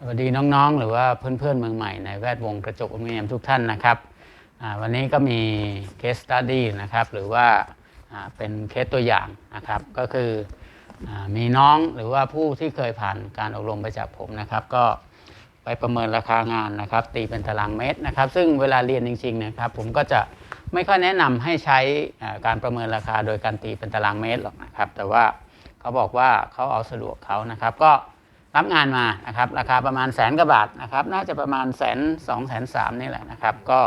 สวัสดีน้องๆ หรือว่าเพื่อนๆ เมืองใหม่ในแวดวงกระจกอลูมิเนียมทุกท่านนะครับวันนี้ก็มีเคสตัดดี้นะครับหรือว่าเป็นเคสตัวอย่างนะครับก็คืออมีน้องหรือว่าผู้ที่เคยผ่านการอบรมไปจากผมนะครับ ก็ไปประเมินราคางานนะครับ ตีเป็นตารางเมตรนะครับ ซึ่งเวลาเรียนจริงๆนะครับ ผมก็จะไม่ค่อยแนะนำให้ใช้การประเมินราคาโดยการตีเป็นตารางเมตรหรอกนะครับ แต่ว่าเขาบอกว่าเขาเอาสะดวกเขานะครับก็ รับงานมานะครับราคาประมาณแสนกว่าบาทนะครับน่าจะประมาณแสนสองแสนสามนี่แหละนะครับ ก็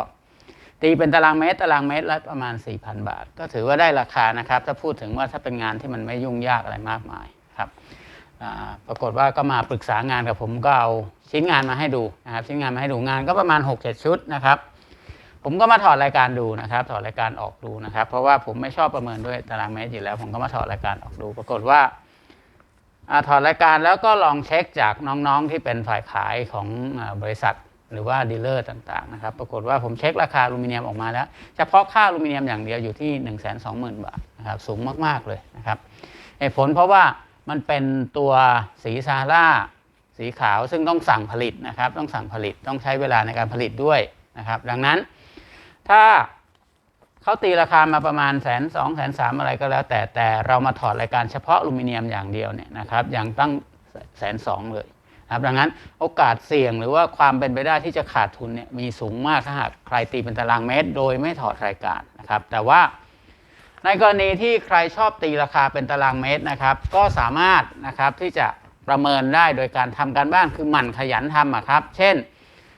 ตีเป็นตารางเมตรตารางเมตรละประมาณ 4,000 บาท ก็ถือว่าได้ราคานะครับ ถ้าพูดถึงว่าถ้าเป็นงานที่มันไม่ยุ่งยากอะไรมากมายครับปรากฏว่าก็มาปรึกษางานกับผมก็เอาชิ้นงานมาให้ดูนะครับ ชิ้นงานมาให้ดูงานก็ประมาณ 6-7 ชุดนะครับ ผมก็มาถอดรายการดูนะครับ ถอดรายการออกดูนะครับ เพราะว่าผมไม่ชอบประเมินด้วยตารางเมตรอยู่แล้ว ผมก็มาถอดรายการออกดู ปรากฏว่า ถอดรายการแล้วก็ลองเช็คจากน้องๆที่เป็นฝ่ายขายของอบริษัทหรือว่าดีลเลอร์ต่างๆนะครับ ปรากฏว่าผมเช็คราคาอลูมิเนียมออกมาแล้ว เฉพาะค่าอลูมิเนียมอย่างเดียวอยู่ที่ 1 2 0 0 0 0 บาทนะครับสูงมากๆเลยนะครับเหตุผลเพราะว่ามันเป็นตัวสีซาร่าสีขาวซึ่งต้องสั่งผลิตนะครับ ต้องสั่งผลิตต้องใช้เวลาในการผลิตด้วยนะครับ ดังนั้นถ้า เขาตีราคามาประมาณแสนสองแสนสามอะไรก็แล้ว แต่แต่เรามาถอดรายการเฉพาะอลูมิเนียมอย่างเดียวเนี่ยนะครับอยังตั้งแสนสองเลยนะครับดังนั้นโอกาสเสี่ยงหรือว่าความเป็นไปได้ที่จะขาดทุนเนี่ยมีสูงมากถ้าหากใครตีเป็นตารางเมตร โดยไม่ถอดรายการนะครับแต่ว่าในกรณีที่ใครชอบตีราคาเป็นตารางเมตรนะครับ ก็สามารถนะครับที่จะประเมินได้โดยการทำการบ้านคือหมั่นขยันทำครับ เช่น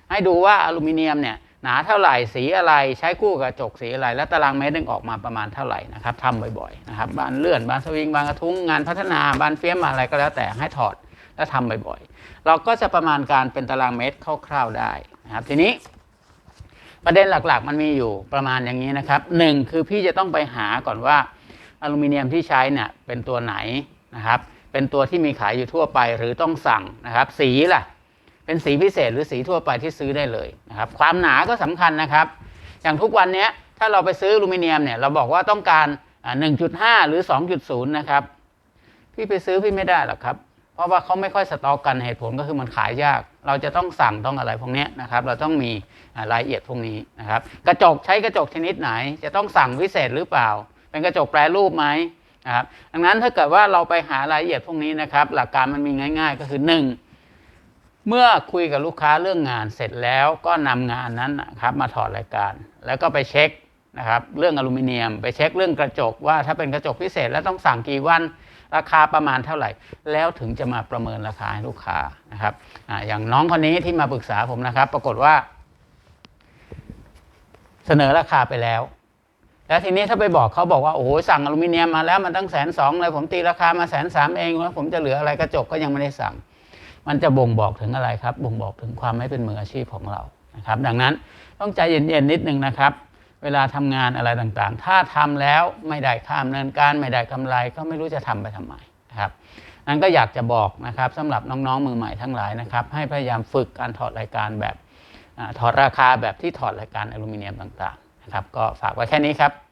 ให้ดูว่าอลูมิเนียมเนี่ย หนาเท่าไหร่สีอะไรใช้คู่กระจกสีอะไร แล้วตารางเมตรนึงออกมาประมาณเท่าไหร่นะครับทำบ่อยๆนะครับบานเลื่อนบานสวิงบานกระทุ้งงานพัฒนาบานเฟี้ยมอะไรก็แล้วแต่ให้ถอดแล้วทำบ่อยๆ เราก็จะประมาณการเป็นตารางเมตรคร่าวๆได้นะครับทีนี้ประเด็นหลักๆ มันมีอยู่ประมาณอย่างนี้นะครับหนึ่งคือพี่จะต้องไปหาก่อนว่าอลูมิเนียมที่ใช้เนี่ยเป็นตัวไหนนะครับเป็นตัวที่มีขายอยู่ทั่วไปหรือต้องสั่งนะครับสีล่ะ เป็นสีพิเศษหรือสีทั่วไปที่ซื้อได้เลยนะครับความหนาก็สำคัญนะครับ อย่างทุกวันนี้ถ้าเราไปซื้ออลูมิเนียมเนี่ยเราบอกว่าต้องการอ่า1.5 หรือ 2.0 นะครับ พี่ไปซื้อพี่ไม่ได้หรอกครับ เพราะว่าเขาไม่ค่อยสต็อกกันเหตุผลก็คือมันขายยาก เราจะต้องสั่งต้องอะไรพวกนี้นะครับ เราต้องมีรายละเอียดพวกนี้นะครับ กระจกใช้กระจกชนิดไหน จะต้องสั่งพิเศษหรือเปล่า เป็นกระจกแปรรูปไหมนะครับ ดังนั้นถ้าเกิดว่าเราไปหารายละเอียดพวกนี้นะครับ หลักการมันมีง่าย ๆ ก็คือ 1 เมื่อคุยกับลูกค้าเรื่องงานเสร็จแล้วก็นำงานนั้นนะครับมาถอดรายการ แล้วก็ไปเช็คนะครับเรื่องอลูมิเนียม ไปเช็คเรื่องกระจกว่าถ้าเป็นกระจกพิเศษแล้วต้องสั่งกี่วันราคาประมาณเท่าไหร่ แล้วถึงจะมาประเมินราคาให้ลูกค้านะครับออย่างน้องคนนี้ที่มาปรึกษาผมนะครับ ปรากฏว่า เสนอราคาไปแล้ว แล้วทีนี้ถ้าไปบอกเขาบอกว่าโอ้โหสั่งอลูมิเนียมมาแล้วมันตั้งแสนสองเลยผมตีราคามาแสนสามเองแล้วผมจะเหลืออะไรกระจกก็ยังไม่ได้สั่ง มันจะบ่งบอกถึงอะไรครับ บ่งบอกถึงความไม่เป็นมืออาชีพของเรานะครับ ดังนั้นต้องใจเย็นๆนิดนึงนะครับ เวลาทำงานอะไรต่างๆ ถ้าทำแล้วไม่ได้ข้ามเนินการไม่ได้กำไรก็ไม่รู้จะทำไปทำไมนะครับนั้นก็อยากจะบอกนะครับสำหรับน้องๆมือใหม่ทั้งหลายนะครับ ให้พยายามฝึกการถอดรายการแบบถอดราคาแบบที่ถอดรายการอลูมิเนียมต่างๆนะครับ ก็ฝากไว้แค่นี้ครับ